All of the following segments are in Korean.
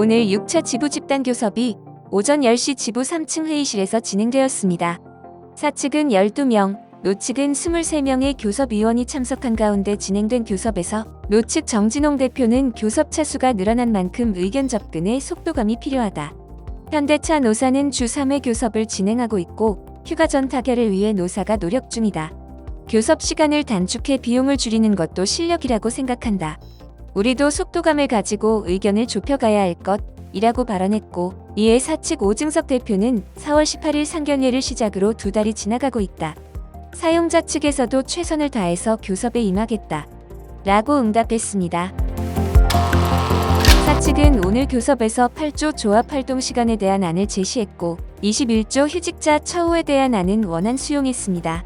오늘 6차 지부 집단 교섭이 오전 10시 지부 3층 회의실에서 진행되었습니다. 사측은 12명, 노측은 23명의 교섭위원이 참석한 가운데 진행된 교섭에서 노측 정진홍 대표는 교섭 차수가 늘어난 만큼 의견 접근에 속도감이 필요하다. 현대차 노사는 주 3회 교섭을 진행하고 있고 휴가 전 타결을 위해 노사가 노력 중이다. 교섭 시간을 단축해 비용을 줄이는 것도 실력이라고 생각한다. 우리도 속도감을 가지고 의견을 좁혀가야 할 것이라고 발언했고 이에 사측 오증석 대표는 4월 18일 상견례를 시작으로 두 달이 지나가고 있다. 사용자 측에서도 최선을 다해서 교섭에 임하겠다. 라고 응답했습니다. 사측은 오늘 교섭에서 8조 조합 활동 시간에 대한 안을 제시했고 21조 휴직자 처우에 대한 안은 원안 수용했습니다.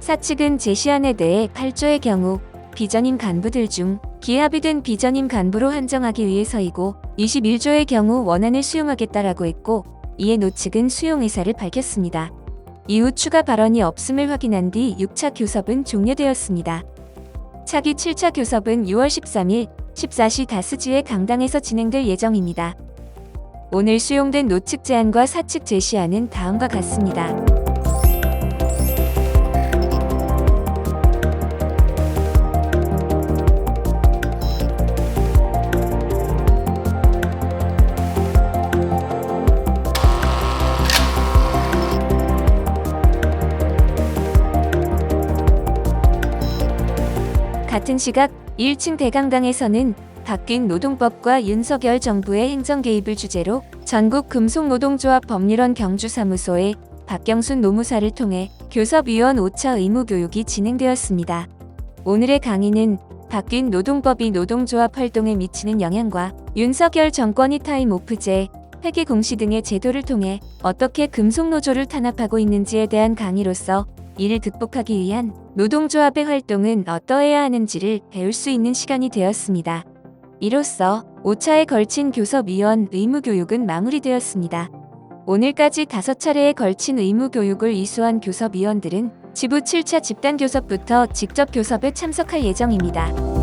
사측은 제시안에 대해 8조의 경우 비전임 간부들 중 기합이 된 비전임 간부로 한정하기 위해서이고 21조의 경우 원안을 수용하겠다라고 했고 이에 노측은 수용 의사를 밝혔습니다. 이후 추가 발언이 없음을 확인한 뒤 6차 교섭은 종료되었습니다. 차기 7차 교섭은 6월 13일 14시 다스지의 강당에서 진행될 예정입니다. 오늘 수용된 노측 제안과 사측 제시안은 다음과 같습니다. 같은 시각 1층 대강당에서는 바뀐 노동법과 윤석열 정부의 행정 개입을 주제로 전국 금속노동조합 법률원 경주사무소에 박경순 노무사를 통해 교섭위원 5차 의무 교육이 진행되었습니다. 오늘의 강의는 바뀐 노동법이 노동조합 활동에 미치는 영향과 윤석열 정권이 타임오프제, 회계 공시 등의 제도를 통해 어떻게 금속노조를 탄압하고 있는지에 대한 강의로서 이를 극복하기 위한 노동조합의 활동은 어떠해야 하는지를 배울 수 있는 시간이 되었습니다. 이로써 5차에 걸친 교섭위원 의무교육은 마무리되었습니다. 오늘까지 5차례에 걸친 의무교육을 이수한 교섭위원들은 지부 7차 집단교섭부터 직접 교섭에 참석할 예정입니다.